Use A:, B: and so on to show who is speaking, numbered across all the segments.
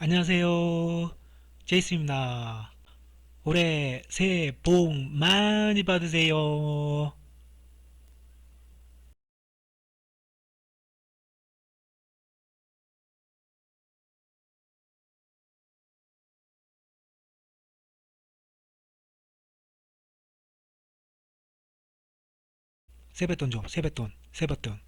A: 안녕하세요. 제이스입니다. 올해 새해 복 많이 받으세요. 세뱃돈 줘, 세뱃돈, 세뱃돈.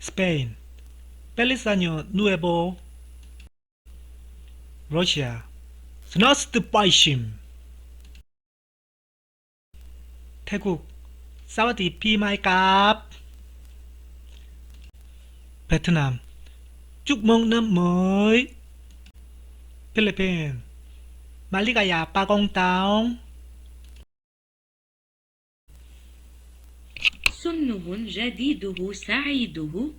A: 스페인. 펠리스 아뇨 누에보. 러시아. 스나스트 파이심. 태국. 사와디 피마이캅. 베트남. chúc mừng năm mới. Philippines. Maligaya pa kong taong.
B: سنه جديده سعيده.